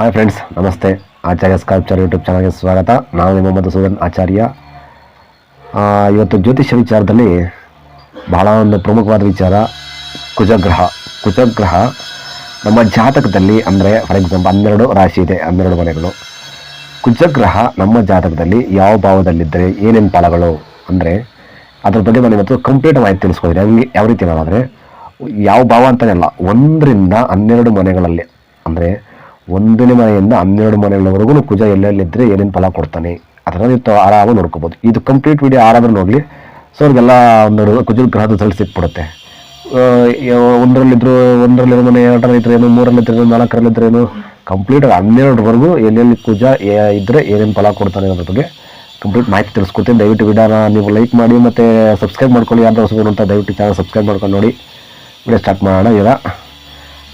Hi friends ನಮಸ್ತೆ. ಆಚಾರ್ಯ ಸ್ಕಾಲ್ಪ್ಚರ್ YouTube ಚಾನಲ್ಗೆ ಸ್ವಾಗತ. ನಾನು ನಿಮ್ಮ ಮಧುಸೂದನ್ ಆಚಾರ್ಯ. ಇವತ್ತು ಜ್ಯೋತಿಷ್ಯ ವಿಚಾರದಲ್ಲಿ ಬಹಳ ಒಂದು ಪ್ರಮುಖವಾದ ವಿಚಾರ, ಕುಜಗ್ರಹ. ಕುಜಗ್ರಹ ನಮ್ಮ ಜಾತಕದಲ್ಲಿ ಅಂದರೆ ಫಾರ್ ಎಕ್ಸಾಂಪಲ್ ಹನ್ನೆರಡು ರಾಶಿ ಇದೆ, ಹನ್ನೆರಡು ಮನೆಗಳು ಕುಜಗ್ರಹ ನಮ್ಮ ಜಾತಕದಲ್ಲಿ ಯಾವ ಭಾವದಲ್ಲಿದ್ದರೆ, ಏನೇನು ಫಲಗಳು ಅಂದರೆ, ಅದ್ರ ಬಗ್ಗೆ ನಾನು ಇವತ್ತು ಕಂಪ್ಲೀಟ್ ಮಾಹಿತಿ ತಿಳಿಸ್ಕೊತೀನಿ ಹಂಗೆ ಯಾವ ರೀತಿ ಅಂದರೆ ಯಾವ ಭಾವ ಅಂತಲೇ ಅಲ್ಲ, ಒಂದರಿಂದ ಹನ್ನೆರಡು ಮನೆಗಳಲ್ಲಿ ಅಂದರೆ ಒಂದನೇ ಮನೆಯಿಂದ ಹನ್ನೆರಡು ಮನೆಗಳವರೆಗೂ ಕುಜ ಎಲ್ಲೆಲ್ಲಿದ್ದರೆ ಏನೇನು ಫಲ ಕೊಡ್ತಾನೆ. ಅದನ್ನು ನೀವು ಆರಾಮಾಗಿ ನೋಡ್ಕೋಬೋದು. ಇದು ಕಂಪ್ಲೀಟ್ ವಿಡಿಯೋ ಆರಾದ್ರೂ ನೋಡಲಿ. ಸೊ ಅವ್ರಿಗೆಲ್ಲ ಒಂದು ಕುಜ ಗ್ರಹದ ರಿಸಲ್ಟ್ ಸಿಕ್ಬಿಡುತ್ತೆ. ಒಂದರಲ್ಲಿದ್ರು ಒಂದರಲ್ಲಿರೋ ಮನೆ ಎರಡರಲ್ಲಿದ್ರೆ ಏನು ಮೂರಲ್ಲಿದ್ರೆ ನಾಲ್ಕರಲ್ಲಿದ್ರೆ ಏನು ಕಂಪ್ಲೀಟ್ ಹನ್ನೆರಡರವರೆಗೂ ಎಲ್ಲೆಲ್ಲಿ ಕುಜ ಇದ್ದರೆ ಏನೇನು ಫಲ ಕೊಡ್ತಾನೆ ಅನ್ನೋದ್ರ ಬಗ್ಗೆ ಕಂಪ್ಲೀಟ್ ಮಾಹಿತಿ ತಿಳಿಸ್ಕೊತೀನಿ ದಯವಿಟ್ಟು ವಿಡಿಯೋನ ನೀವು ಲೈಕ್ ಮಾಡಿ ಮತ್ತು ಸಬ್ಸ್ಕ್ರೈಬ್ ಮಾಡ್ಕೊಳ್ಳಿ. ಯಾರು ಹೊಸಬರು ಅಂತ ದಯವಿಟ್ಟು ಚಾನಲ್ ಸಬ್ಸ್ಕ್ರೈಬ್ ಮಾಡ್ಕೊಂಡು ನೋಡಿ. ವಿಡಿಯೋ ಸ್ಟಾರ್ಟ್ ಮಾಡೋಣ ಈಗ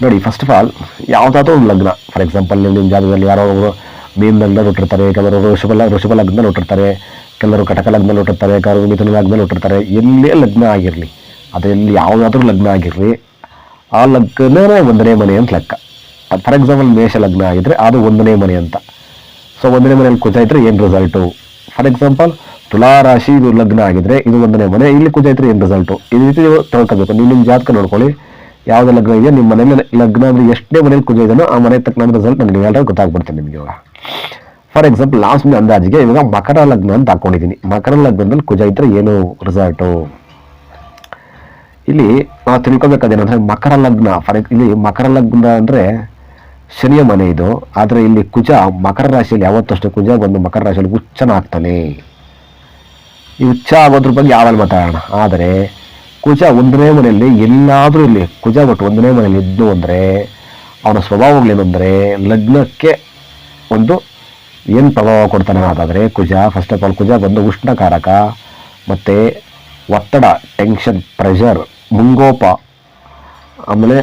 ನೋಡಿ ಫಸ್ಟ್ ಆಫ್ ಆಲ್ ಯಾವುದಾದ್ರೂ ಒಂದು ಲಗ್ನ. ಫಾರ್ ಎಕ್ಸಾಂಪಲ್ ನೀವು ನಿಮ್ಮ ಜಾಗದಲ್ಲಿ ಯಾರೋ ಒಬ್ಬರು ಮೀನಲ್ಲಿ ಹುಟ್ಟಿರ್ತಾರೆ ಕೆಲವರು ಋಷಭ ಋಷಭ ಲಗ್ನದಲ್ಲಿ ಹುಟ್ಟಿರ್ತಾರೆ ಕೆಲವರು ಕಟಕ ಲಗ್ನದಲ್ಲಿ ಹುಟ್ಟಿರ್ತಾರೆ ಕೆಲವರು ಮಿಥುನ ಲಗ್ನ ಹುಟ್ಟಿರ್ತಾರೆ ಎಲ್ಲೇ ಲಗ್ನ ಆಗಿರಲಿ, ಅದರಲ್ಲಿ ಯಾವುದಾದ್ರೂ ಲಗ್ನ ಆಗಿರಲಿ, ಆ ಲಗ್ನನೇ ಒಂದನೇ ಮನೆ ಅಂತ ಲೆಕ್ಕ. ಫಾರ್ ಎಕ್ಸಾಂಪಲ್ ಮೇಷ ಲಗ್ನ ಆಗಿದ್ದರೆ ಅದು ಒಂದನೇ ಮನೆ ಅಂತ. ಸೊ ಒಂದನೇ ಮನೆಯಲ್ಲಿ ಕುಜ ಏನು ರಿಸಲ್ಟು ಫಾರ್ ಎಕ್ಸಾಂಪಲ್ ತುಲಾ ರಾಶಿ ಇದು ಲಗ್ನ ಆಗಿದ್ರೆ ಇದು ಒಂದನೇ ಮನೆ, ಇಲ್ಲಿ ಕುಜ ಏನು ರಿಸಲ್ಟು ಈ ರೀತಿ ನೀವು ತಿಳ್ಕೊಬೇಕು. ನೀವು ನಿಮ್ಮ ಜಾತಕ ನೋಡ್ಕೊಳ್ಳಿ. ಯಾವುದೇ ಲಗ್ನ ಇದೆಯೋ ನಿಮ್ಮ ಮನೇಲಿ ಲಗ್ನ ಅಂದರೆ ಎಷ್ಟೇ ಮನೇಲಿ ಕುಜ ಇದೆಯೋ ಆ ಮನೆ ತಕ್ಕ ರಿಸಲ್ಟ್ ನನಗೆ ಎಲ್ಲರೂ ಗೊತ್ತಾಗ್ಬಿಡ್ತೇನೆ ನಿಮಗೆ ಇವಾಗ. ಫಾರ್ ಎಕ್ಸಾಂಪಲ್ ಲಾಸ್ಟ್ ಅಂದಾಜಿಗೆ ಇವಾಗ ಮಕರ ಲಗ್ನ ಅಂತ ಹಾಕೊಂಡಿದ್ದೀನಿ. ಮಕರ ಲಗ್ನದಲ್ಲಿ ಕುಜ ಇದ್ದರೆ ಏನು ರಿಸಲ್ಟು ಇಲ್ಲಿ ನಾವು ತಿಳ್ಕೊಬೇಕಾದ್ರೆ ಮಕರ ಲಗ್ನ ಫಾರ್ ಇಲ್ಲಿ ಮಕರ ಲಗ್ನ ಅಂದರೆ ಶನಿಯ ಮನೆ ಇದು. ಆದರೆ ಇಲ್ಲಿ ಕುಜ ಮಕರ ರಾಶಿಯಲ್ಲಿ ಯಾವತ್ತಷ್ಟು ಕುಜ ಬಂದು ಮಕರ ರಾಶಿಯಲ್ಲಿ ಹುಚ್ಚನ ಆಗ್ತಾನೆ ಈ ಹುಚ್ಚ ಆಗೋದ್ರ ಬಗ್ಗೆ ಯಾವಾಗ ಮಾತಾಡೋಣ? ಆದರೆ ಕುಜ ಒಂದನೇ ಮನೆಯಲ್ಲಿ ಎಲ್ಲಾದರೂ ಇಲ್ಲಿ ಕುಜ ಒಟ್ಟು ಒಂದನೇ ಮನೆಯಲ್ಲಿ ಇದ್ದು ಅಂದರೆ, ಅವನ ಸ್ವಭಾವಗಳೇನೆಂದರೆ, ಲಗ್ನಕ್ಕೆ ಒಂದು ಏನು ಪ್ರಭಾವ ಕೊಡ್ತಾನೆ ಅದಾದರೆ ಕುಜ? ಫಸ್ಟ್ ಆಫ್ ಆಲ್ ಕುಜ ಬಂದು ಉಷ್ಣಕಾರಕ, ಮತ್ತು ಒತ್ತಡ ಟೆನ್ಷನ್ ಪ್ರೆಷರ್ ಮುಂಗೋಪ, ಆಮೇಲೆ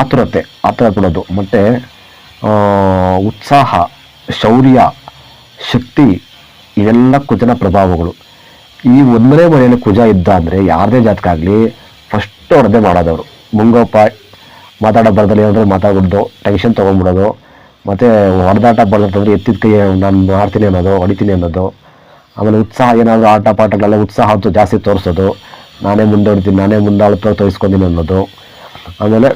ಆತುರತೆ, ಆತುರ ಕೊಡೋದು. ಮತ್ತು ಉತ್ಸಾಹ, ಶೌರ್ಯ, ಶಕ್ತಿ, ಇವೆಲ್ಲ ಕುಜನ ಪ್ರಭಾವಗಳು. ಈ ಒಂದನೇ ಮನೆಯಲ್ಲಿ ಕುಜ ಇದ್ದ ಅಂದರೆ ಯಾರದೇ ಜಾತಕ ಆಗಲಿ ಫಸ್ಟ್ ಅವ್ರದ್ದೇ ಮಾಡೋದವರು. ಮುಂಗೋಪ ಮಾತಾಡೋ ಬರ್ದಲ್ಲಿ ಏನಾದರೂ ಮಾತಾಡ್ಬಿಡ್ದು ಟೆನ್ಷನ್ ತೊಗೊಂಡ್ಬಿಡೋದು, ಮತ್ತು ಹೊಡೆದಾಟ ಬರ್ದಂತಂದ್ರೆ ಎತ್ತಿದ ಕೈ ನಾನು ಮಾಡ್ತೀನಿ ಅನ್ನೋದು, ಹೊಡಿತೀನಿ ಅನ್ನೋದು, ಆಮೇಲೆ ಉತ್ಸಾಹ ಏನಾದರೂ ಆಟ ಪಾಠಗಳೆಲ್ಲ ಉತ್ಸಾಹ ಅಂತೂ ಜಾಸ್ತಿ ತೋರಿಸೋದು, ನಾನೇ ಮುಂದೋಡ್ತೀನಿ ನಾನೇ ಮುಂದಾಳ್ತಾ ತೋರಿಸ್ಕೊತೀನಿ ಅನ್ನೋದು. ಆಮೇಲೆ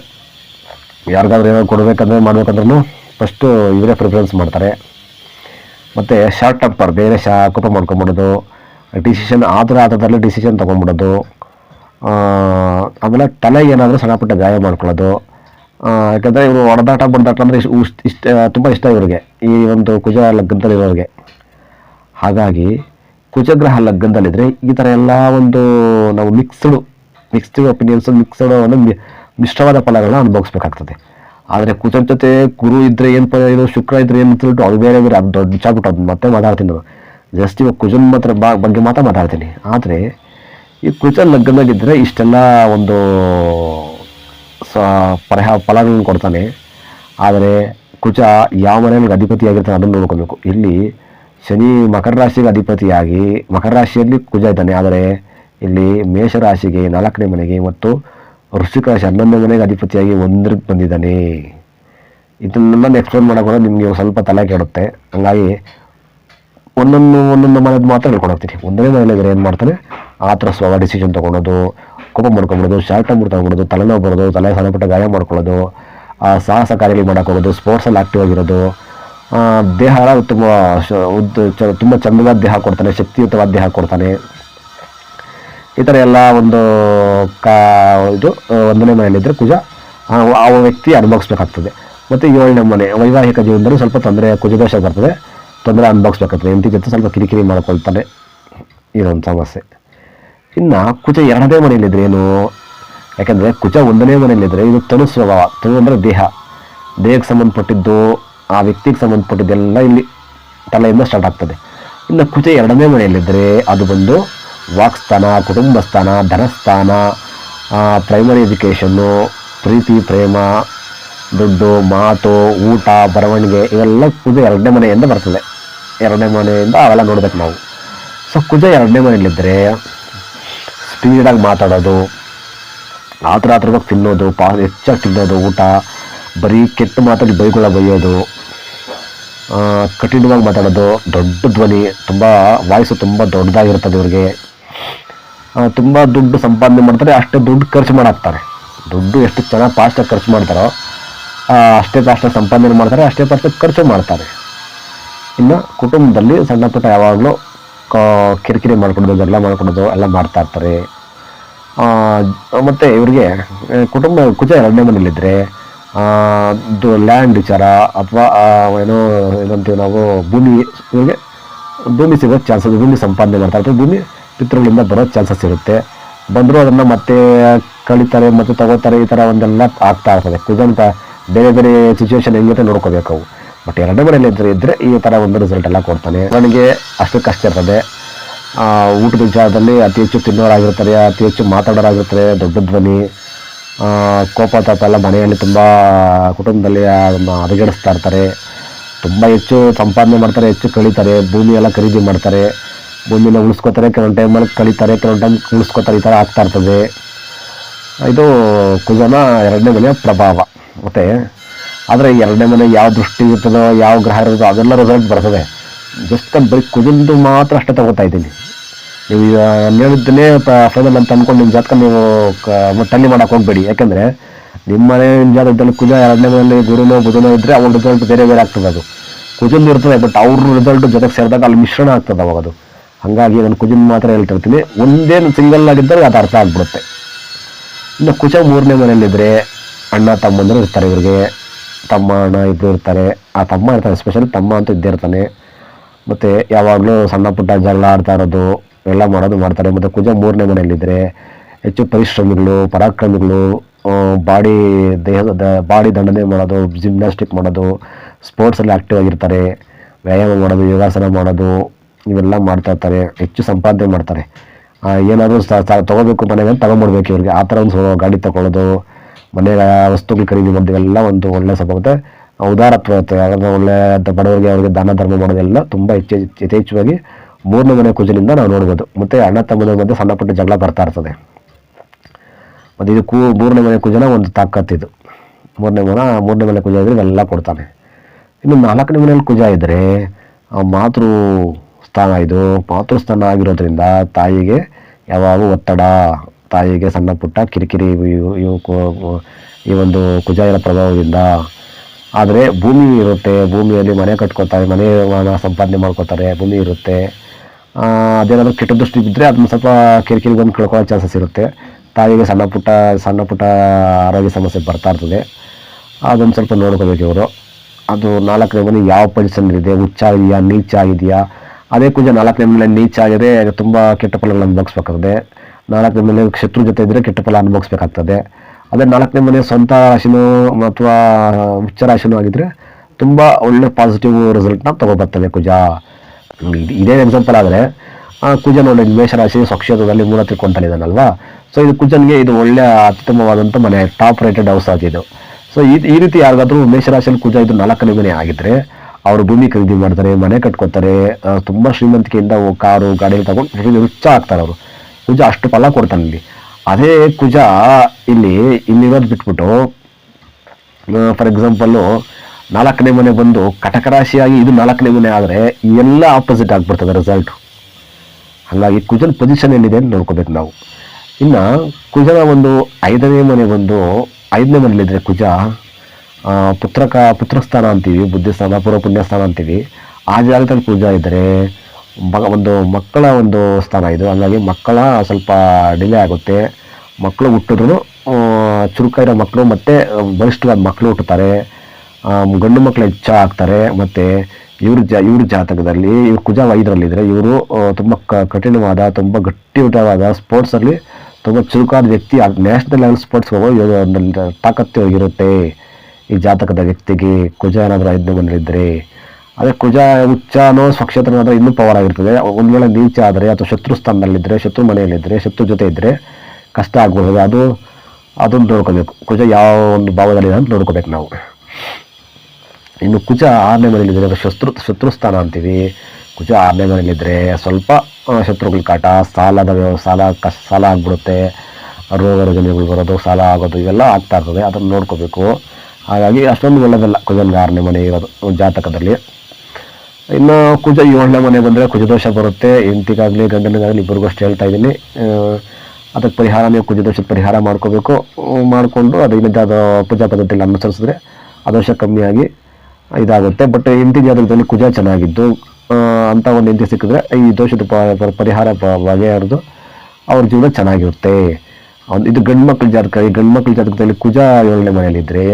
ಯಾರಿಗಾದ್ರೂ ಏನೋ ಕೊಡಬೇಕಂದ್ರೆ ಮಾಡ್ಬೇಕಂದ್ರೂ ಫಸ್ಟು ಇವರೇ ಪ್ರಿಫರೆನ್ಸ್ ಮಾಡ್ತಾರೆ. ಮತ್ತು ಶಾರ್ಟ್ ಟೆಂಪರ್ ಬೇರೆ ಶಾ ಕೋಪ ಮಾಡ್ಕೊಂಬಿಡೋದು ಡಿಸಿಷನ್ ಆದರೆ ಆತದಲ್ಲಿ ಡಿಸಿಷನ್ ತೊಗೊಂಬಿಡೋದು ಆ, ಆಮೇಲೆ ತಲೆ ಏನಾದರೂ ಸಣ್ಣ ಪುಟ್ಟ ಗಾಯ ಮಾಡ್ಕೊಳ್ಳೋದು. ಯಾಕಂದರೆ ಇವರು ಹೊಡೆದಾಟ ಬಡ್ದಾಟ ಅಂದರೆ ಇಷ್ಟ ಇಷ್ಟ ತುಂಬ ಇಷ್ಟ ಇವರಿಗೆ ಈ ಒಂದು ಕುಜ ಲಗ್ನದಲ್ಲಿರೋರಿಗೆ. ಹಾಗಾಗಿ ಕುಜಗ್ರಹ ಲಗ್ನದಲ್ಲಿದ್ದರೆ ಈ ಥರ ಎಲ್ಲ ಒಂದು ನಾವು ಮಿಕ್ಸ್ಡು ಮಿಕ್ಸ್ಡ್ ಒಪಿನಿಯನ್ಸು ಮಿಕ್ಸ್ಡ್ ಒಂದು ಮಿಶ್ರವಾದ ಫಲಗಳನ್ನ ಅನುಭವಿಸ್ಬೇಕಾಗ್ತದೆ. ಆದರೆ ಕುಜ ಜೊತೆ ಗುರು ಇದ್ದರೆ ಏನು ಇದು ಶುಕ್ರ ಇದ್ದರೆ ಏನು ತಿಳ್ಬಿಟ್ಟು ಅದು ಬೇರೆ ಬೇರೆ ಅದು ದೊಡ್ಡ ಅದು ಮತ್ತೆ ಮಾತಾಡ್ತೀನಿ ನಾನು ಜಸ್ಟ್ ಇವಾಗ ಕುಜನ್ ಮಾತ್ರ ಬಾ ಬಗ್ಗೆ ಮಾತ್ರ ಮಾತಾಡ್ತೀನಿ. ಆದರೆ, ಈ ಕುಜ ಲಗ್ನದಾಗಿದ್ದರೆ ಇಷ್ಟೆಲ್ಲ ಒಂದು ಸ ಪರಿಹ ಫಲಗಳನ್ನು ಕೊಡ್ತಾನೆ. ಆದರೆ, ಕುಜ ಯಾವ ಮನೆಯಲ್ಲಿ ಅಧಿಪತಿಯಾಗಿರ್ತಾನೆ ಅದನ್ನು ನೋಡ್ಕೋಬೇಕು. ಇಲ್ಲಿ ಶನಿ ಮಕರ ರಾಶಿಗೆ ಅಧಿಪತಿಯಾಗಿ ಮಕರ ರಾಶಿಯಲ್ಲಿ ಕುಜ ಇದ್ದಾನೆ. ಆದರೆ, ಇಲ್ಲಿ ಮೇಷರಾಶಿಗೆ ನಾಲ್ಕನೇ ಮನೆಗೆ ಮತ್ತು ವೃಶ್ಚಿಕ ರಾಶಿ ಹನ್ನೊಂದನೇ ಮನೆಗೆ ಅಧಿಪತಿಯಾಗಿ ಒಂದ್ರಿಗೆ ಬಂದಿದ್ದಾನೆ. ಇದನ್ನೆಲ್ಲ ಎಕ್ಸ್ಪ್ಲೇನ್ ಮಾಡೋಕೆ ನಿಮಗೆ ಸ್ವಲ್ಪ ತಲೆ ಕೆಡುತ್ತೆ. ಹಂಗಾಗಿ ಒಂದೊಂದು ಒಂದೊಂದು ಮನೆದು ಮಾತ್ರ ಹೇಳ್ಕೊಂಡು ಹೋಗ್ತೀನಿ. ಒಂದನೇ ಮನೆಯಲ್ಲಿ ಏನು ಮಾಡ್ತಾನೆ? ಆ ಥರ ಸ್ವಭಾವ ಡಿಸಿಷನ್ ತೊಗೊಳೋದು, ಕೋಪ ಮಾಡ್ಕೊಂಬಿಡೋದು, ಶಾರ್ಟ್ ಟೈಮ್ ತಗೊಂಬಿಡೋದು ತಲೆನೋವು ಬರೋದು, ತಲೆ ಸಣ್ಣಪುಟ್ಟ ಗಾಯ ಮಾಡ್ಕೊಳ್ಳೋದು, ಆ ಸಾಹಸ ಕಾರ್ಯಗಳು ಮಾಡೋಕೆ ಹೋಗೋದು ಸ್ಪೋರ್ಟ್ಸಲ್ಲಿ ಆ್ಯಕ್ಟಿವ್ ಆಗಿರೋದು ದೇಹ ತುಂಬ ತುಂಬ ಚಂದವಾದ ದೇಹ ಕೊಡ್ತಾನೆ, ಶಕ್ತಿಯುತವಾದ ದೇಹ ಕೊಡ್ತಾನೆ. ಈ ಥರ ಎಲ್ಲ ಒಂದು ಕಾ, ಇದು ಒಂದನೇ ಮನೆಯಲ್ಲಿದ್ದರೆ ಕುಜ ಆ ವ್ಯಕ್ತಿ ಅನುಭವಿಸ್ಬೇಕಾಗ್ತದೆ. ಮತ್ತು ಏಳನೇ ಮನೆ, ವೈವಾಹಿಕ ಜೀವನದಲ್ಲಿ ಸ್ವಲ್ಪ ತೊಂದರೆ, ಕುಜದೋಷ ಬರ್ತದೆ. ತೊಂದರೆ ಅನುಭವಿಸ್ಬೇಕಾಗ್ತದೆ ಹೆಂಡತಿ ಜೊತೆ ಸ್ವಲ್ಪ ಕಿರಿಕಿರಿ ಮಾಡ್ಕೊಳ್ತಾನೆ ಇದೊಂದು ಸಮಸ್ಯೆ. ಇನ್ನು ಕುಚ ಎರಡನೇ ಮನೆಯಲ್ಲಿದ್ದರೆ ಏನು? ಯಾಕೆಂದರೆ ಕುಚ ಒಂದನೇ ಮನೆಯಲ್ಲಿದ್ದರೆ ಇದು ತನು ಸ್ವಭಾವ, ತನು ಅಂದರೆ ದೇಹ. ದೇಹಕ್ಕೆ ಸಂಬಂಧಪಟ್ಟಿದ್ದು, ಆ ವ್ಯಕ್ತಿಗೆ ಸಂಬಂಧಪಟ್ಟಿದ್ದೆಲ್ಲ ಇಲ್ಲಿ ತಲೆಯಿಂದ ಸ್ಟಾರ್ಟ್ ಆಗ್ತದೆ. ಇನ್ನು ಕುಚ ಎರಡನೇ ಮನೆಯಲ್ಲಿದ್ದರೆ ಅದು ಬಂದು ವಾಕ್ಸ್ಥಾನ ಕುಟುಂಬ ಸ್ಥಾನ ಧನಸ್ಥಾನ ಪ್ರೈಮರಿ ಎಜುಕೇಷನ್ನು ಪ್ರೀತಿ, ಪ್ರೇಮ, ದುಡ್ಡು, ಮಾತು, ಊಟ, ಬರವಣಿಗೆ ಇವೆಲ್ಲ ಕುಜ ಎರಡನೇ ಮನೆಯಿಂದ ಬರ್ತದೆ. ಎರಡನೇ ಮನೆಯಿಂದ ಅವೆಲ್ಲ ನೋಡ್ಬೇಕು ನಾವು. ಸೊ ಕುಜ ಎರಡನೇ ಮನೆಯಲ್ಲಿದ್ದರೆ ಸ್ಪೀಡಾಗಿ ಮಾತಾಡೋದು ಆತರ ಆತರವಾಗಿ ತಿನ್ನೋದು ಪಾ ಹೆಚ್ಚಾಗಿ ತಿನ್ನೋದು ಊಟ ಬರೀ ಕೆಟ್ಟ ಮಾತಾಡಿ ಬೈಗಳ ಬೈಯೋದು ಆ, ಕಠಿಣವಾಗಿ ಮಾತಾಡೋದು ದೊಡ್ಡ ಧ್ವನಿ ತುಂಬ ವಾಯ್ಸು ತುಂಬ ದೊಡ್ಡದಾಗಿರ್ತದೆ ಇವ್ರಿಗೆ. ಆ, ತುಂಬ ದುಡ್ಡು ಸಂಪಾದನೆ ಮಾಡ್ತಾರೆ ಅಷ್ಟೇ ದುಡ್ಡು ಖರ್ಚು ಮಾಡಾಕ್ತಾರೆ. ದುಡ್ಡು ಎಷ್ಟು ಚೆನ್ನಾಗಿ ಫಾಸ್ಟಾಗಿ ಖರ್ಚು ಮಾಡ್ತಾರೋ ಅಷ್ಟೇ ಫಾಸ್ಟಾಗಿ ಸಂಪಾದನೆ ಮಾಡ್ತಾರೆ ಅಷ್ಟೇ ಫಾಸ್ಟಾಗಿ ಖರ್ಚು ಮಾಡ್ತಾರೆ. ಇನ್ನು ಕುಟುಂಬದಲ್ಲಿ ಸಣ್ಣ ಪುಟ್ಟ ಯಾವಾಗಲೂ ಕಿರಿಕಿರಿ ಮಾಡ್ಕೊಡೋದು, ಜಗಳ ಮಾಡ್ಕೊಡೋದು ಎಲ್ಲ ಮಾಡ್ತಾ ಇರ್ತಾರೆ. ಮತ್ತೆ ಇವ್ರಿಗೆ ಕುಟುಂಬ ಕುಜ ಎರಡನೇ ಮನೇಲಿದ್ದರೆ ಲ್ಯಾಂಡ್ ವಿಚಾರ ಅಥವಾ ಏನೋ, ಏನಂತೀವಿ ನಾವು, ಭೂಮಿ, ಇವ್ರಿಗೆ ಭೂಮಿ ಸಿಗೋ ಚಾನ್ಸಸ್ ಭೂಮಿ ಸಂಪಾದನೆ ಮಾಡ್ತಾ ಇರ್ತಾರೆ ಭೂಮಿ ಪಿತೃಗಳಿಂದ ಬರೋ ಚಾನ್ಸಸ್ ಇರುತ್ತೆ. ಬಂದರೂ ಅದನ್ನು ಮತ್ತೆ ಕಳೀತಾರೆ, ಮತ್ತು ತಗೋತಾರೆ, ಈ ಥರ ಒಂದೆಲ್ಲ ಆಗ್ತಾ ಇರ್ತದೆ. ಕುಜಂತ ಬೇರೆ ಬೇರೆ ಸಿಚುವೇಶನ್ ಹೆಂಗಿರುತ್ತೆ ನೋಡ್ಕೋಬೇಕು ಅವು. ಬಟ್ ಎರಡನೇ ಮನೇಲಿ ಇದ್ರೆ ಇದ್ದರೆ ಈ ಥರ ಒಂದು ರಿಸಲ್ಟ್ ಎಲ್ಲ ಕೊಡ್ತಾನೆ. ನನಗೆ ಅಷ್ಟು ಕಷ್ಟ ಇರ್ತದೆ. ಊಟದ ವಿಚಾರದಲ್ಲಿ ಅತಿ ಹೆಚ್ಚು ತಿನ್ನೋರಾಗಿರ್ತಾರೆ, ಅತಿ ಹೆಚ್ಚು ಮಾತಾಡೋರಾಗಿರ್ತಾರೆ, ದೊಡ್ಡ ಧ್ವನಿ ಕೋಪ ತಾಪ ಎಲ್ಲ ಮನೆಯಲ್ಲಿ ತುಂಬ ಕುಟುಂಬದಲ್ಲಿ ಅದನ್ನು ಹದಗೆಡಿಸ್ತಾ ಇರ್ತಾರೆ. ತುಂಬ ಹೆಚ್ಚು ಸಂಪಾದನೆ ಮಾಡ್ತಾರೆ, ಹೆಚ್ಚು ಕಳೀತಾರೆ, ಭೂಮಿ ಎಲ್ಲ ಖರೀದಿ ಮಾಡ್ತಾರೆ. ಭೂಮಿನ ಉಳಿಸ್ಕೋತಾರೆ, ಕೆಲವೊಂದು ಟೈಮಲ್ಲಿ ಕಳೀತಾರೆ, ಕೆಲವೊಂದು ಟೈಮ್ ಉಳಿಸ್ಕೋತಾರೆ, ಈ ಥರ ಆಗ್ತಾ ಇರ್ತದೆ. ಇದು ಕುಜನ ಎರಡನೇ ಮನೆಯ ಪ್ರಭಾವ. ಮತ್ತು ಆದರೆ ಎರಡನೇ ಮನೆ ಯಾವ ದೃಷ್ಟಿ ಇರ್ತದೋ, ಯಾವ ಗ್ರಹ ಇರ್ತದೋ ಅದೆಲ್ಲ ರಿಸಲ್ಟ್ ಬರ್ತದೆ. ಜಸ್ಟ್ ಬರೀ ಕುದಿಂದು ಮಾತ್ರ ಅಷ್ಟೇ ತಗೋತಾ ಇದ್ದೀನಿ. ನೀವು ನಾನು ಹೇಳಿದ್ದನ್ನೇ ಫೈನಲ್ ಅಂತ ಅಂದ್ಕೊಂಡು ನಿಮ್ಮ ಜಾತಕ ನೀವು ಟಲ್ಲಿ ಮಾಡೋಕೆ ಹೋಗಬೇಡಿ. ಯಾಕೆಂದರೆ ನಿಮ್ಮ ಮನೆ ಜಾತಕದಲ್ಲಿ ಕುಜ ಎರಡನೇ ಮನೆಯಲ್ಲಿ ಗುರುನೋ, ಬುಧನೋ ಇದ್ದರೆ ಅವ್ರ ರಿಸಲ್ಟ್ ಬೇರೆ ಬೇರೆ ಆಗ್ತದೆ ಅದು. ಕುಜನ್ ಇರ್ತದೆ ಬಟ್ ಅವ್ರ ರಿಸಲ್ಟ್ ಜೊತೆಗೆ ಸೇರಿದಾಗ ಅಲ್ಲಿ ಮಿಶ್ರಣ ಆಗ್ತದೆ ಅವಾಗ ಅದು. ಹಾಗಾಗಿ ನಾನು ಕುಜನ್ ಮಾತ್ರ ಹೇಳ್ತಿರ್ತೀನಿ ಒಂದೇನು ಸಿಂಗಲ್ ಆಗಿದ್ದರೆ ಅದು ಅರ್ಥ ಆಗ್ಬಿಡುತ್ತೆ. ಇನ್ನು ಕುಜ ಮೂರನೇ ಮನೆಯಲ್ಲಿದ್ದರೆ ಅಣ್ಣ, ತಮ್ಮಂದರು ಇರ್ತಾರೆ ಇವರಿಗೆ. ತಮ್ಮ ಅಣ್ಣ ಇಬ್ಬರು ಇರ್ತಾರೆ. ಆ ತಮ್ಮ ಇರ್ತಾನೆ ಸ್ಪೆಷಲಿ ತಮ್ಮ ಅಂತ ಇದ್ದೇ ಇರ್ತಾನೆ. ಮತ್ತು ಯಾವಾಗಲೂ ಸಣ್ಣ ಪುಟ್ಟ ಜಗಳ ಆಡ್ತಾ ಇರೋದು, ಎಲ್ಲ ಮಾಡೋದು ಮಾಡ್ತಾರೆ. ಮತ್ತು ಕುಜ ಮೂರನೇ ಮನೆಯಲ್ಲಿದ್ದರೆ ಹೆಚ್ಚು ಪರಿಶ್ರಮಿಗಳು, ಪರಾಕ್ರಮಿಗಳು ಬಾಡಿ ದೇಹದ ಬಾಡಿ ದಂಡನೆ ಮಾಡೋದು ಜಿಮ್ನಾಸ್ಟಿಕ್ ಮಾಡೋದು ಸ್ಪೋರ್ಟ್ಸಲ್ಲಿ ಆ್ಯಕ್ಟಿವ್ ಆಗಿರ್ತಾರೆ. ವ್ಯಾಯಾಮ ಮಾಡೋದು, ಯೋಗಾಸನ ಮಾಡೋದು, ಇವೆಲ್ಲ ಮಾಡ್ತಾ ಇರ್ತಾರೆ. ಹೆಚ್ಚು ಸಂಪಾದನೆ ಮಾಡ್ತಾರೆ. ಏನಾದರೂ ತಗೋಬೇಕು ಮನೆಗೆ ತಗೊಂಬಿಡ್ಬೇಕು ಇವ್ರಿಗೆ. ಆ ಥರ ಒಂದು ಗಾಡಿ ತಗೊಳ್ಳೋದು ಮನೆಯ ವಸ್ತುಗಳು ಖರೀದಿ ಮಾಡೋದು ಇವೆಲ್ಲ ಒಂದು ಒಳ್ಳೆ ಸ್ವಲ್ಪ ಮತ್ತೆ ಉದಾರತ್ವ ಇರುತ್ತೆ ಯಾವಾಗ ಒಳ್ಳೆ ಅಂತ ಬಡವರಿಗೆ ಅವರಿಗೆ ದಾನ, ಧರ್ಮ ಮಾಡೋದೆಲ್ಲ ತುಂಬ ಹೆಚ್ಚು, ಯಥೇಚ್ಛವಾಗಿ ಮೂರನೇ ಮನೆ ಕುಜಿನಿಂದ ನಾವು ನೋಡ್ಬೋದು. ಮತ್ತು ಅಣ್ಣ, ತಮ್ಮನ ಮಧ್ಯೆ ಸಣ್ಣ ಪುಟ್ಟ ಜಗಳ ಬರ್ತಾ ಇರ್ತದೆ. ಮತ್ತು ಇದು ಕೂ, ಮೂರನೇ ಮನೆ ಕುಜನ ಒಂದು ತಾಕತ್ತಿದು ಮೂರನೇ ಮನ ಮೂರನೇ ಮನೆ ಕುಜ ಇದ್ದರೆ ಇವೆಲ್ಲ ಕೊಡ್ತಾನೆ. ಇನ್ನು ನಾಲ್ಕನೇ ಮನೆಯಲ್ಲಿ ಕುಜ ಇದ್ದರೆ ಮಾತೃ ಸ್ಥಾನ ಇದು. ಮಾತೃಸ್ಥಾನ ಆಗಿರೋದ್ರಿಂದ ತಾಯಿಗೆ ಯಾವಾಗ ಒತ್ತಡ ತಾಯಿಗೆ ಸಣ್ಣ ಪುಟ್ಟ, ಕಿರಿಕಿರಿ ಈ ಒಂದು ಕುಜಾಯರ ಪ್ರಭಾವದಿಂದ. ಆದರೆ ಭೂಮಿ ಇರುತ್ತೆ, ಭೂಮಿಯಲ್ಲಿ ಮನೆ ಕಟ್ಕೋತಾರೆ ಮನೆ ಸಂಪಾದನೆ ಮಾಡ್ಕೋತಾರೆ ಭೂಮಿ ಇರುತ್ತೆ. ಅದೇನಾದರೂ ಕೆಟ್ಟ ದೃಷ್ಟಿ ಬಿದ್ದರೆ ಅದನ್ನು ಸ್ವಲ್ಪ ಕಿರಿಕಿರಿ ಬಂದು ಕಳ್ಕೊಳ್ಳೋ ಚಾನ್ಸಸ್ ಇರುತ್ತೆ. ತಾಯಿಗೆ ಸಣ್ಣ ಪುಟ್ಟ ಸಣ್ಣ ಪುಟ್ಟ ಆರೋಗ್ಯ ಸಮಸ್ಯೆ ಬರ್ತಾ ಇರ್ತದೆ. ಅದೊಂದು ಸ್ವಲ್ಪ ನೋಡ್ಕೋಬೇಕು ಇವರು. ಅದು ನಾಲ್ಕನೇ ಮನೆ ಯಾವ ಪೊಸಿಷನ್ ಇದೆ ಉಚ್ಚ ಇದೆಯಾ ನೀಚ ಅದೇ ಕುಜ ನಾಲ್ಕನೇ ಮನೆ ನೀಚ ಆಗಿದೆ ತುಂಬ ಕೆಟ್ಟ ಫಲಗಳನ್ನು ಅನುಭವಿಸ್ಬೇಕಾಗ್ತದೆ. ನಾಲ್ಕನೇ ಮನೆ ಶತ್ರು ಜೊತೆ ಇದ್ದರೆ ಕೆಟ್ಟ ಫಲ ಅನುಭವಿಸ್ಬೇಕಾಗ್ತದೆ. ಅದೇ ನಾಲ್ಕನೇ ಮನೆ ಸ್ವಂತ ರಾಶಿನೂ ಅಥವಾ ಉಚ್ಚ ರಾಶಿನೂ ಆಗಿದ್ರೆ ತುಂಬ ಒಳ್ಳೆ ಪಾಸಿಟಿವ್ ರಿಸಲ್ಟ್ನ ತೊಗೊಬರ್ತದೆ ಕುಜ. ಇದ್- ಎಕ್ಸಾಂಪಲ್ ಆದರೆ ಕುಜ ನೋಡಿ ಮೇಷರಾಶಿ ಸ್ವಕ್ಷೇತ್ರದಲ್ಲಿ ಮೂಲ ತಿಳ್ಕೊಂತಾನಿದ್ದಾನಲ್ವಾ ಸೊ ಇದು ಕುಜನ್ಗೆ ಇದು ಒಳ್ಳೆ ಅತ್ಯುತ್ತಮವಾದಂಥ ಮನೆ ಟಾಪ್ ರೇಟೆಡ್ ಹೌಸ್ ಆಗಿದೆ ಸೊ ಈ ಈ ರೀತಿ ಯಾರಿಗಾದ್ರೂ ಮೇಷರಾಶಿಯಲ್ಲಿ ಕುಜ ಇದು ನಾಲ್ಕನೇ ಮನೆ ಆಗಿದ್ರೆ, ಅವರು ಭೂಮಿ ಖರೀದಿ ಮಾಡ್ತಾರೆ, ಮನೆ ಕಟ್ಕೋತಾರೆ ತುಂಬ ಶ್ರೀಮಂತಿಕೆಯಿಂದ ಕಾರು ಗಾಡಿ ತಗೊಂಡು ರಿಚ್ ಆಗ್ತಾರೆ ಅವರು. ಕುಜ ಅಷ್ಟು ಫಲ ಕೊಡ್ತಾನೆ ಇಲ್ಲಿ. ಅದೇ ಕುಜ ಇಲ್ಲಿ ಇಲ್ಲಿರೋದು ಬಿಟ್ಬಿಟ್ಟು ಫಾರ್ ಎಕ್ಸಾಂಪಲ್ಲು ನಾಲ್ಕನೇ ಮನೆ ಬಂದು ಕಟಕ ರಾಶಿಯಾಗಿ ಇದು ನಾಲ್ಕನೇ ಮನೆ ಆದರೆ ಎಲ್ಲ ಆಪೋಸಿಟ್ ಆಗಿಬಿಡ್ತದೆ ರಿಸಲ್ಟ್ ಹಾಗಾಗಿ ಕುಜನ ಪೊಸಿಷನ್ ಏನಿದೆ ಅಂತ ನೋಡ್ಕೋಬೇಕು ನಾವು. ಇನ್ನು ಕುಜನ ಒಂದು ಐದನೇ ಮನೆ ಬಂದು ಐದನೇ ಮನೇಲಿದ್ದರೆ ಕುಜ ಪುತ್ರಕ, ಪುತ್ರಸ್ಥಾನ ಅಂತೀವಿ, ಬುದ್ಧಿಸ್ಥಾನ ಪೂರ್ವ ಪುಣ್ಯಸ್ಥಾನ ಅಂತೀವಿ. ಆ ಜಾಗದಲ್ಲಿ ಕುಜ ಇದ್ದರೆ ಒಂದು ಮಕ್ಕಳ ಒಂದು ಸ್ಥಾನ ಇದು. ಹಂಗಾಗಿ ಮಕ್ಕಳ ಸ್ವಲ್ಪ ಡಿಲೇ ಆಗುತ್ತೆ. ಮಕ್ಕಳು ಹುಟ್ಟಿದ್ರು ಚುರುಕ ಮಕ್ಕಳು ಮತ್ತು ಬಲಿಷ್ಠವಾದ ಮಕ್ಕಳು ಹುಟ್ಟುತ್ತಾರೆ. ಗಂಡು ಮಕ್ಕಳು ಹೆಚ್ಚ ಆಗ್ತಾರೆ. ಮತ್ತು ಇವ್ರ ಜ, ಇವ್ರ ಜಾತಕದಲ್ಲಿ, ಇವ್ರು ಕುಜ ಐದರಲ್ಲಿದ್ದರೆ ಇವರು ತುಂಬ ಕ, ಕಠಿಣವಾದ, ತುಂಬ ಗಟ್ಟಿಯುತವಾದ ಸ್ಪೋರ್ಟ್ಸಲ್ಲಿ ತುಂಬ ಚುರುಕಾದ ವ್ಯಕ್ತಿ ನ್ಯಾಷನಲ್ ಲೆವೆಲ್ ಸ್ಪೋರ್ಟ್ಸ್ ಹೋಗೋ ಒಂದು ತಾಕತ್ತು ಇರುತ್ತೆ ಈ ಜಾತಕದ ವ್ಯಕ್ತಿಗೆ ಕುಜ ಏನಾದರೂ ಐದನೇ ಮನೇಲಿದ್ದರೆ ಅದೇ ಕುಜ ಉಚ್ಚನೋ ಸ್ವಕ್ಷೇತ್ರನಾದ್ರೆ ಇನ್ನೂ ಪವರ್ ಆಗಿರ್ತದೆ. ಒಂದು ವೇಳೆ ನೀಚ ಆದರೆ ಅಥವಾ ಶತ್ರು ಸ್ಥಾನದಲ್ಲಿದ್ದರೆ ಶತ್ರು ಮನೆಯಲ್ಲಿದ್ದರೆ ಶತ್ರು ಜೊತೆ ಇದ್ದರೆ ಕಷ್ಟ ಆಗ್ಬೋದು ಅದು, ಅದನ್ನು ನೋಡ್ಕೋಬೇಕು. ಕುಜ ಯಾವ ಒಂದು ಭಾವದಲ್ಲಿ ಅಂತ ನೋಡ್ಕೋಬೇಕು ನಾವು. ಇನ್ನು ಕುಜ ಆರನೇ ಮನೆಯಲ್ಲಿದ್ದರೆ ಶತ್ರು ಶತ್ರು ಸ್ಥಾನ ಅಂತೀವಿ. ಕುಜ ಆರನೇ ಮನೆಯಲ್ಲಿದ್ದರೆ ಸ್ವಲ್ಪ ಶತ್ರುಗಳ ಕಾಟ, ಸಾಲದ ಸಾಲ ಕಷ್ಟ ಸಾಲ ಆಗ್ಬಿಡುತ್ತೆ. ರೋಗ ರುಜಿನಗಳು ಬರೋದು, ಸಾಲ ಆಗೋದು, ಇವೆಲ್ಲ ಆಗ್ತಾ ಇರ್ತದೆ. ಅದನ್ನು ನೋಡ್ಕೋಬೇಕು. ಹಾಗಾಗಿ ಅಷ್ಟೊಂದು ಒಳ್ಳೆಯದಲ್ಲ ಕುಜನ್ಗೆ ಆರನೇ ಮನೆ ಇರೋದು ಜಾತಕದಲ್ಲಿ. ಇನ್ನು ಕುಜ ಏಳನೇ ಮನೆ ಬಂದರೆ ಕುಜದೋಷ ಬರುತ್ತೆ. ಹೆಂಡತಿಗಾಗಲಿ, ಗಂಡನಿಗಾಗಲಿ ಇಬ್ಬರಿಗೂ ಅಷ್ಟು ಹೇಳ್ತಾ ಇದ್ದೀನಿ. ಅದಕ್ಕೆ ಪರಿಹಾರ, ನೀವು ಕುಜದೋಷದ ಪರಿಹಾರ ಮಾಡ್ಕೋಬೇಕು. ಮಾಡಿಕೊಂಡು ಅದು ಪೂಜಾ ಪದ್ಧತಿಯಲ್ಲಿ ಅನುಸರಿಸಿದ್ರೆ ಆ ದೋಷ ಕಮ್ಮಿಯಾಗಿ ಇದಾಗುತ್ತೆ. ಬಟ್ ಹೆಂಡತಿ ಜಾತಕದಲ್ಲಿ ಕುಜ ಚೆನ್ನಾಗಿದ್ದು ಅಂತ ಒಂದು ಹೆಂಡತಿ ಸಿಕ್ಕಿದ್ರೆ ಈ ದೋಷದ ಪರಿಹಾರ ಬಗೆಹರಿದು ಅವ್ರ ಜೀವನ ಚೆನ್ನಾಗಿರುತ್ತೆ. ಇದು ಗಂಡು ಮಕ್ಕಳ ಜಾತಕ, ಈ ಗಂಡು ಮಕ್ಕಳ ಜಾತಕದಲ್ಲಿ ಕುಜ ಏಳನೇ ಮನೆಯಲ್ಲಿದ್ದರೆ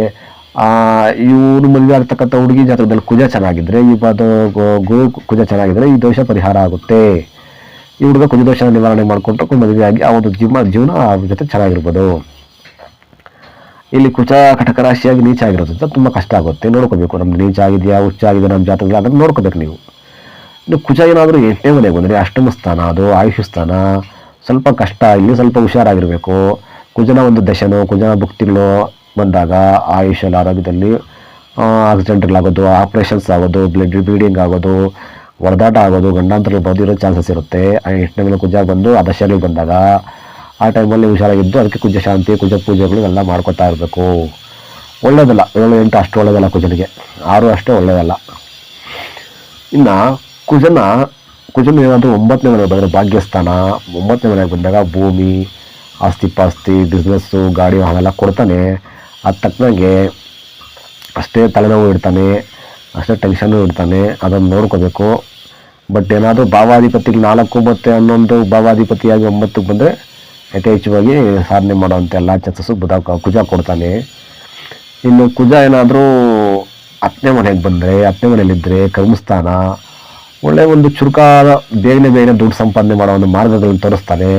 ಇವ್ರು ಮದುವೆ ಆಗ್ತಕ್ಕಂಥ ಹುಡುಗಿ ಜಾತಕದಲ್ಲಿ ಕುಜ ಚೆನ್ನಾಗಿದ್ರೆ, ಈ ಅದು ಗೋ- ಗೋ ಕುಜ ಚೆನ್ನಾಗಿದ್ರೆ ಈ ದೋಷ ಪರಿಹಾರ ಆಗುತ್ತೆ. ಈ ಹುಡುಗ ಕುಜ ದೋಷ ನಿವಾರಣೆ ಮಾಡಿಕೊಂಡ್ರೆ ಮದುವೆ ಆಗಿ ಆ ಒಂದು ಜೀವನ ಜೀವನ ಅವ್ರ ಜೊತೆ ಚೆನ್ನಾಗಿರ್ಬೋದು. ಇಲ್ಲಿ ಕುಚ ಕಟಕ ರಾಶಿಯಾಗಿ ನೀಚ ಆಗಿರೋದ್ರಿಂದ ತುಂಬ ಕಷ್ಟ ಆಗುತ್ತೆ. ನೋಡ್ಕೋಬೇಕು, ನಮ್ದು ನೀಚ ಆಗಿದೆಯಾ, ಹುಚ್ಚ ಆಗಿದೆ ನಮ್ಮ ಜಾತಕದಲ್ಲಿ ಅದನ್ನು ನೋಡ್ಕೋಬೇಕು ನೀವು. ಇನ್ನು ಕುಚ ಏನಾದರೂ ಎಂಟನೇ ಮನೆಗೆ ಬಂದರೆ ಅಷ್ಟಮ ಸ್ಥಾನ, ಅದು ಆಯುಷ್ ಸ್ಥಾನ. ಸ್ವಲ್ಪ ಕಷ್ಟ, ಇಲ್ಲಿ ಸ್ವಲ್ಪ ಹುಷಾರಾಗಿರಬೇಕು. ಕುಜನ ಒಂದು ದಶನೋ, ಕುಜನ ಭುಕ್ತಿಗಳು ಬಂದಾಗ ಆಯುಷ್ಯಲ್ಲಿ ಆರೋಗ್ಯದಲ್ಲಿ ಆಕ್ಸಿಡೆಂಟ್ಗಳಾಗೋದು ಆಪ್ರೇಷನ್ಸ್ ಆಗೋದು ಬ್ಲಡ್ ಬ್ಲೀಡಿಂಗ್ ಆಗೋದು ಹೊಡೆದಾಟ ಆಗೋದು ಗಂಡಾಂತರ ಬದಿರೋ ಚಾನ್ಸಸ್ ಇರುತ್ತೆ. ಆ ಮೇಲೆ ಕುಜ ಬಂದು ಆ ದಶನಿಗೆ ಬಂದಾಗ, ಆ ಟೈಮಲ್ಲಿ ಹುಷಾರಾಗಿದ್ದು ಅದಕ್ಕೆ ಕುಜ ಶಾಂತಿ, ಕುಜ ಪೂಜೆಗಳು ಎಲ್ಲ ಮಾಡ್ಕೊತಾ ಇರಬೇಕು. ಒಳ್ಳೇದಲ್ಲ, ಏಳು ಎಂಟು ಅಷ್ಟು ಒಳ್ಳೇದಲ್ಲ ಕುಜನಿಗೆ. ಆರು ಅಷ್ಟೇ ಒಳ್ಳೇದಲ್ಲ. ಇನ್ನು ಕುಜನ ಕುಜನ ಏನಾದರೂ ಒಂಬತ್ತನೇ ಮನೆಗೆ ಬಂದರೆ ಭಾಗ್ಯಸ್ಥಾನ. ಒಂಬತ್ತನೇ ಮನೆಗೆ ಬಂದಾಗ ಭೂಮಿ, ಆಸ್ತಿ ಪಾಸ್ತಿ ಬಿಸ್ನೆಸ್ಸು ಗಾಡಿ ಅವೆಲ್ಲ ಕೊಡ್ತಾನೆ. ಅದು ತಕ್ಕನಾಗೆ ಅಷ್ಟೇ ತಲೆನೋವು ಇಡ್ತಾನೆ, ಅಷ್ಟೇ ಟೆನ್ಷನ್ನು ಇಡ್ತಾನೆ ಅದನ್ನು ನೋಡ್ಕೋಬೇಕು. ಬಟ್ ಏನಾದರೂ ಭಾವಾಧಿಪತಿಗೆ ನಾಲ್ಕು ಮತ್ತು ಹನ್ನೊಂದು ಭಾವಾಧಿಪತಿಯಾಗಿ ಒಂಬತ್ತಕ್ಕೆ ಬಂದರೆ ಯಥೇಚ್ಛವಾಗಿ ಸಾಧನೆ ಮಾಡುವಂಥ ಎಲ್ಲ ಚಾನ್ಸಸ್ಸು ಬುಧ ಕುಜ ಕೊಡ್ತಾನೆ. ಇನ್ನು ಕುಜ ಏನಾದರೂ ಹತ್ತನೇ ಮನೆಗೆ ಬಂದರೆ ಹತ್ತನೇ ಮನೆಯಲ್ಲಿದ್ದರೆ ಕರ್ಮಸ್ಥಾನ ಒಳ್ಳೆಯ ಒಂದು ಚುರುಕಾದ ಬೇಗನೆ ಬೇಗನೆ ದುಡ್ಡು ಸಂಪಾದನೆ ಮಾಡೋ ಒಂದು ಮಾರ್ಗಗಳನ್ನು ತೋರಿಸ್ತಾನೆ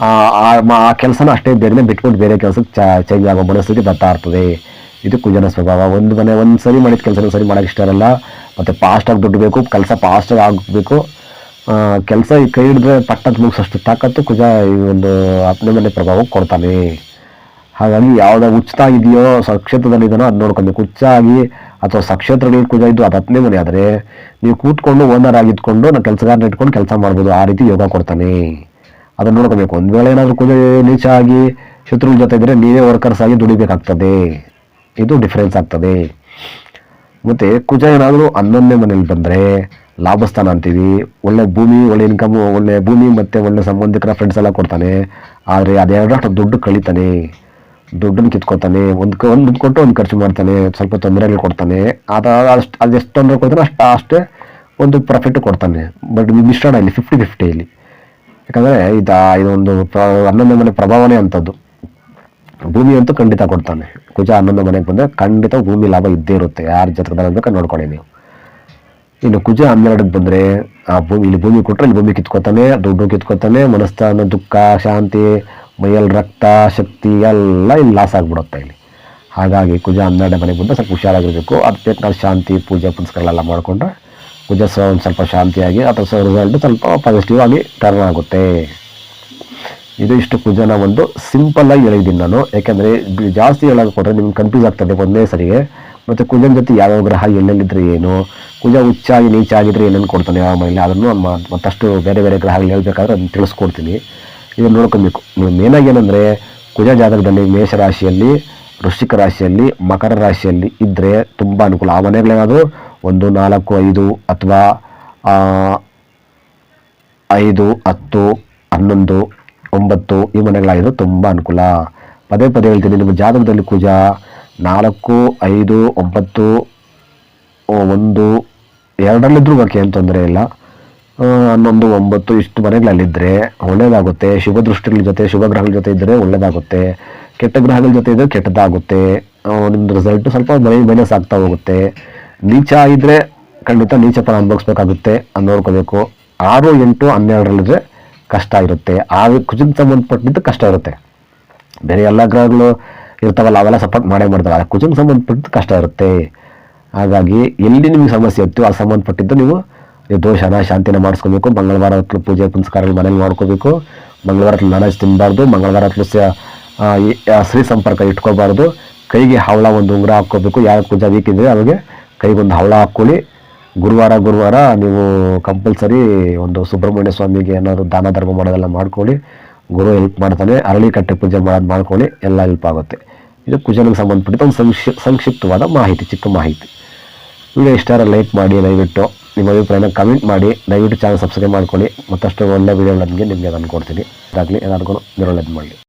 ಆ- ಕೆಲಸನ ಅಷ್ಟೇ ಬೇಗನೆ ಬಿಟ್ಬಿಟ್ಟು ಬೇರೆ ಕೆಲಸಕ್ಕೆ ಚೇಂಜ್ ಆಗೋ ಮನಸ್ಥಿತಿ ಬರ್ತಾ ಇರ್ತದೆ. ಇದು ಕುಜನ ಸ್ವಭಾವ. ಒಂದು ಮನೆ ಒಂದು ಸರಿ ಮಾಡಿದ ಕೆಲಸ ಸರಿ ಮಾಡೋಕೆ ಇಷ್ಟ ಇರಲ್ಲ. ಮತ್ತು ಫಾಸ್ಟಾಗಿ ದುಡ್ಡು ಬೇಕು, ಕೆಲಸ ಫಾಸ್ಟಾಗಿ ಆಗಬೇಕು. ಕೆಲಸ ಈ ಕೈ ಹಿಡಿದ್ರೆ ಪಟ್ಟದ ಮುಗಿಸೋಷ್ಟು ತಾಕತ್ತು ಕುಜ ಈ ಒಂದು ಹತ್ತನೇ ಮನೆ ಪ್ರಭಾವ ಕೊಡ್ತಾನೆ. ಹಾಗಾಗಿ ಯಾವುದೋ ಉಚಿತ ಇದೆಯೋ ಸಕ್ಷೇತ್ರದಲ್ಲಿ ಇದೆಯೋ ಅದು ನೋಡ್ಕೊಬೇಕು. ಹುಚ್ಚಾಗಿ ಅಥವಾ ಸಕ್ಷೇತ್ರದಲ್ಲಿ ಕುಜ ಇದ್ದು ಅದು ಹತ್ತನೇ ಮನೆ ಆದರೆ, ನೀವು ಕೂತ್ಕೊಂಡು ಓನರ್ ಆಗಿದ್ಕೊಂಡು ನಾನು ಕೆಲಸಗಾರನ ಇಟ್ಕೊಂಡು ಕೆಲಸ ಮಾಡ್ಬೋದು. ಆ ರೀತಿ ಯೋಗ ಕೊಡ್ತಾನೆ. ಅದನ್ನು ನೋಡ್ಕೋಬೇಕು. ಒಂದು ವೇಳೆ ಏನಾದರೂ ಕುಜ ನೀಚ ಆಗಿ ಶತ್ರುಗಳ ಜೊತೆ ಇದ್ದರೆ ನೀವೇ ವರ್ಕರ್ಸ್ ಆಗಿ ದುಡಿಬೇಕಾಗ್ತದೆ. ಇದು ಡಿಫ್ರೆನ್ಸ್ ಆಗ್ತದೆ. ಮತ್ತು ಕುಜ ಏನಾದರೂ ಹನ್ನೊಂದನೇ ಮನೇಲಿ ಬಂದರೆ ಲಾಭಸ್ಥಾನ ಅಂತೀವಿ. ಒಳ್ಳೆ ಭೂಮಿ, ಒಳ್ಳೆ ಇನ್ಕಮ್ ಒಳ್ಳೆ ಭೂಮಿ ಮತ್ತು ಒಳ್ಳೆ ಸಂಬಂಧಿಕರ ಫ್ರೆಂಡ್ಸ್ ಎಲ್ಲ ಕೊಡ್ತಾನೆ. ಆದರೆ ಅದೆರಡಷ್ಟು ದುಡ್ಡು ಕಳೀತಾನೆ. ದುಡ್ಡನ್ನು ಕಿತ್ಕೊತಾನೆ. ಒಂದು ಒಂದು ದುಡ್ಡು ಕೊಟ್ಟು ಒಂದು ಖರ್ಚು ಮಾಡ್ತಾನೆ. ಸ್ವಲ್ಪ ತೊಂದರೆಗಳು ಕೊಡ್ತಾನೆ. ಆದ, ಅಷ್ಟು, ಅದು ಎಷ್ಟು ತೊಂದರೆ ಕೊಡ್ತಾನೆ ಅಷ್ಟು, ಅಷ್ಟೇ ಒಂದು ಪ್ರಾಫಿಟ್ ಕೊಡ್ತಾನೆ. ಬಟ್ ಮಿಶ್ರಣ ಇಲ್ಲಿ ಫಿಫ್ಟಿ ಫಿಫ್ಟಿ ಇಲ್ಲಿ. ಯಾಕಂದರೆ ಇದು ಇದೊಂದು ಪ್ರ ಹನ್ನೊಂದನೇ ಮನೆ ಪ್ರಭಾವನೆ ಅಂಥದ್ದು ಭೂಮಿ ಅಂತೂ ಖಂಡಿತ ಕೊಡ್ತಾನೆ. ಕುಜ ಹನ್ನೊಂದು ಮನೆಗೆ ಬಂದರೆ ಖಂಡಿತ ಭೂಮಿ ಲಾಭ ಇದ್ದೇ ಇರುತ್ತೆ. ಯಾರ ಜಾತಕದಲ್ಲಿ ಬೇಕಾದ್ರೆ ನೋಡ್ಕೊಳ್ಳಿ ನೀವು. ಇನ್ನು ಕುಜ ಹನ್ನೆರಡಕ್ಕೆ ಬಂದರೆ ಆ ಭೂಮಿ ಇಲ್ಲಿ ಭೂಮಿ ಕೊಟ್ಟರೆ ಇಲ್ಲಿ ಭೂಮಿ ಕಿತ್ಕೋತಾನೆ, ದುಡ್ಡು ಕಿತ್ಕೋತಾನೆ, ಮನಸ್ಥಾನ, ದುಃಖ, ಶಾಂತಿ ಮೈಯಲ್ಲಿ ರಕ್ತ, ಶಕ್ತಿ ಎಲ್ಲ ಇಲ್ಲಿ ಲಾಸ್ ಆಗಿಬಿಡುತ್ತೆ ಇಲ್ಲಿ. ಹಾಗಾಗಿ ಕುಜ ಹನ್ನೆರಡು ಮನೆಗೆ ಬಂದರೆ ಸ್ವಲ್ಪ ಹುಷಾರಾಗಿರಬೇಕು. ಅದಕ್ಕೆ ನಾವು ಶಾಂತಿ, ಪೂಜೆ, ಪುನಸ್ಕಾರಗಳೆಲ್ಲ ಮಾಡಿಕೊಂಡ್ರೆ ಕುಜ ಒಂದು ಸ್ವಲ್ಪ ಶಾಂತಿಯಾಗಿ ಅಥವಾ ಸೊ ರಿಸಲ್ಟ್ ಸ್ವಲ್ಪ ಪಾಸಿಟಿವ್ ಆಗಿ ಟರ್ನ್ ಆಗುತ್ತೆ. ಇದು ಇಷ್ಟು ಕುಜನ ಒಂದು ಸಿಂಪಲ್ ಆಗಿ ಹೇಳಿದ್ದೀನಿ ನಾನು. ಯಾಕೆಂದರೆ ಜಾಸ್ತಿ ಹೇಳೋಕೆ ಕೊಟ್ಟರೆ ನಿಮ್ಗೆ ಕನ್ಫ್ಯೂಸ್ ಆಗ್ತದೆ ಒಂದೇ ಸರಿಗೆ. ಮತ್ತು ಕುಜನ ಜೊತೆ ಯಾವ್ಯಾವ ಗ್ರಹ ಎಲ್ಲೆಲ್ಲಿದ್ರೆ ಏನು? ಕುಜ ಹುಚ್ಚಾಗಿ ನೀಚಾಗಿದ್ರೆ ಏನೇನು ಕೊಡ್ತಾನೆ ಯಾವ ಮನೆಯಲ್ಲಿ? ಅದನ್ನು ಮತ್ತಷ್ಟು ಬೇರೆ ಬೇರೆ ಗ್ರಹಗಳು ಹೇಳ್ಬೇಕಾದ್ರೆ ಅದನ್ನು ತಿಳಿಸ್ಕೊಡ್ತೀನಿ. ಇದನ್ನು ನೋಡ್ಕೊಬೇಕು. ನೀವು ಮೇನಾಗಿ ಏನಂದರೆ ಕುಜ ಜಾತಕದಲ್ಲಿ ಮೇಷರಾಶಿಯಲ್ಲಿ ವೃಶ್ಚಿಕ ರಾಶಿಯಲ್ಲಿ, ಮಕರ ರಾಶಿಯಲ್ಲಿ ಇದ್ದರೆ ತುಂಬ ಅನುಕೂಲ. ಆ ಮನೆಗಳೇನಾದರೂ ಒಂದು, ನಾಲ್ಕು, ಐದು ಅಥವಾ ಐದು, ಹತ್ತು, ಹನ್ನೊಂದು, ಒಂಬತ್ತು ಈ ಮನೆಗಳಾಗಿದ್ದು ತುಂಬ ಅನುಕೂಲ. ಪದೇ ಪದೇ ಹೇಳ್ತೀನಿ, ನಿಮ್ಮ ಜಾತಕದಲ್ಲಿ ಕುಜ ನಾಲ್ಕು, ಐದು, ಒಂಬತ್ತು ಒಂದು ಎರಡರಲ್ಲಿದ್ದರೂ ಬಾಕಿ ಏನು ತೊಂದರೆ ಇಲ್ಲ. ಹನ್ನೊಂದು, ಒಂಬತ್ತು ಇಷ್ಟು ಮನೆಗಳಲ್ಲಿದ್ದರೆ ಒಳ್ಳೆಯದಾಗುತ್ತೆ ಶುಭ ದೃಷ್ಟಿಗಳ ಜೊತೆ, ಶುಭ ಗ್ರಹಗಳ ಜೊತೆ ಇದ್ದರೆ ಒಳ್ಳೆಯದಾಗುತ್ತೆ ಕೆಟ್ಟ ಗ್ರಹಗಳ ಜೊತೆ ಇದ್ದರೆ ಕೆಟ್ಟದಾಗುತ್ತೆ. ನಿಮ್ಮದು ರಿಸಲ್ಟು ರಿಸಲ್ಟ್ ಸ್ವಲ್ಪ ಮೈ ಮೈನಸ್ ಆಗ್ತಾ ಹೋಗುತ್ತೆ. ನೀಚ ಇದ್ರೆ ಖಂಡಿತ ನೀಚ ಫಲ ಅನುಭವಿಸ್ಬೇಕಾಗುತ್ತೆ ನೋಡ್ಕೋಬೇಕು. ಆರು ಎಂಟು ಹನ್ನೆರಡರಲ್ಲಿದ್ರೆ ಕಷ್ಟ ಇರುತ್ತೆ. ಆ ಕುಜಿಗೆ ಸಂಬಂಧಪಟ್ಟಿದ್ದು ಕಷ್ಟ ಇರುತ್ತೆ. ಬೇರೆ ಎಲ್ಲ ಗ್ರಹಗಳು ಇರ್ತಾವಲ್ಲ, ಅವೆಲ್ಲ ಸಪೋರ್ಟ್ ಮಾಡೇ ಮಾಡ್ತಾರೆ ಆ ಕುಜಂಗೆ ಸಂಬಂಧಪಟ್ಟಿದ್ದು ಕಷ್ಟ ಇರುತ್ತೆ. ಹಾಗಾಗಿ ಎಲ್ಲಿ ನಿಮಗೆ ಸಮಸ್ಯೆ ಇತ್ತು ಆ ಸಂಬಂಧಪಟ್ಟಿದ್ದು ನೀವು ದೋಷನ ಶಾಂತಿನ ಮಾಡಿಸ್ಕೋಬೇಕು. ಮಂಗಳವಾರ ಹೊತ್ತು ಪೂಜೆ, ಪುನಸ್ಕಾರಗಳು ಮನೇಲಿ ಮಾಡ್ಕೋಬೇಕು. ಮಂಗಳವಾರ ಹೊತ್ತು ನಾನ್ ತಿನ್ನಬಾರ್ದು ಮಂಗಳವಾರ ಹೊತ್ತು ಸ್ತ್ರೀ ಸಂಪರ್ಕ ಇಟ್ಕೋಬಾರ್ದು. ಕೈಗೆ ಹವಳ ಒಂದು ಉಂಗುರ ಹಾಕ್ಕೋಬೇಕು. ಯಾರು ಪೂಜಾ ವೀಕ್ ಅವಾಗೆ ಕೈಗೊಂದು ಹವಳ ಹಾಕ್ಕೊಳ್ಳಿ. ಗುರುವಾರ ಗುರುವಾರ ನೀವು ಕಂಪಲ್ಸರಿ ಒಂದು ಸುಬ್ರಹ್ಮಣ್ಯ ಸ್ವಾಮಿಗೆ ಏನಾದರೂ ದಾನ, ಧರ್ಮ ಮಾಡೋದೆಲ್ಲ ಮಾಡ್ಕೊಳ್ಳಿ. ಗುರು ಹೆಲ್ಪ್ ಮಾಡ್ತಾನೆ, ಅರಳಿ ಕಟ್ಟೆ ಪೂಜೆ ಮಾಡೋದು ಮಾಡ್ಕೊಳ್ಳಿ, ಎಲ್ಲ ಹೆಲ್ಪ್ ಆಗುತ್ತೆ. ಇದು ಕುಜನಿಗೆ ಸಂಬಂಧಪಟ್ಟಿದ್ದ ಒಂದು ಸಂಕ್ಷಿ, ಸಂಕ್ಷಿಪ್ತವಾದ ಮಾಹಿತಿ, ಚಿಕ್ಕ ಮಾಹಿತಿ. ವಿಡಿಯೋ ಇಷ್ಟ ಲೈಕ್ ಮಾಡಿ, ದಯವಿಟ್ಟು ನಿಮ್ಮ ಅಭಿಪ್ರಾಯನ ಕಮೆಂಟ್ ಮಾಡಿ, ದಯವಿಟ್ಟು ಚಾನಲ್ ಸಬ್ಸ್ಕ್ರೈಬ್ ಮಾಡ್ಕೊಳ್ಳಿ. ಮತ್ತಷ್ಟು ಒಳ್ಳೆ ನನಗೆ ನಿಮಗೆ ನಾನು ಕೊಡ್ತೀನಿ. ಅದಾಗಲಿ ಏನಾದ್ರೂ ಒಳ್ಳೆಯದು ಮಾಡಲಿ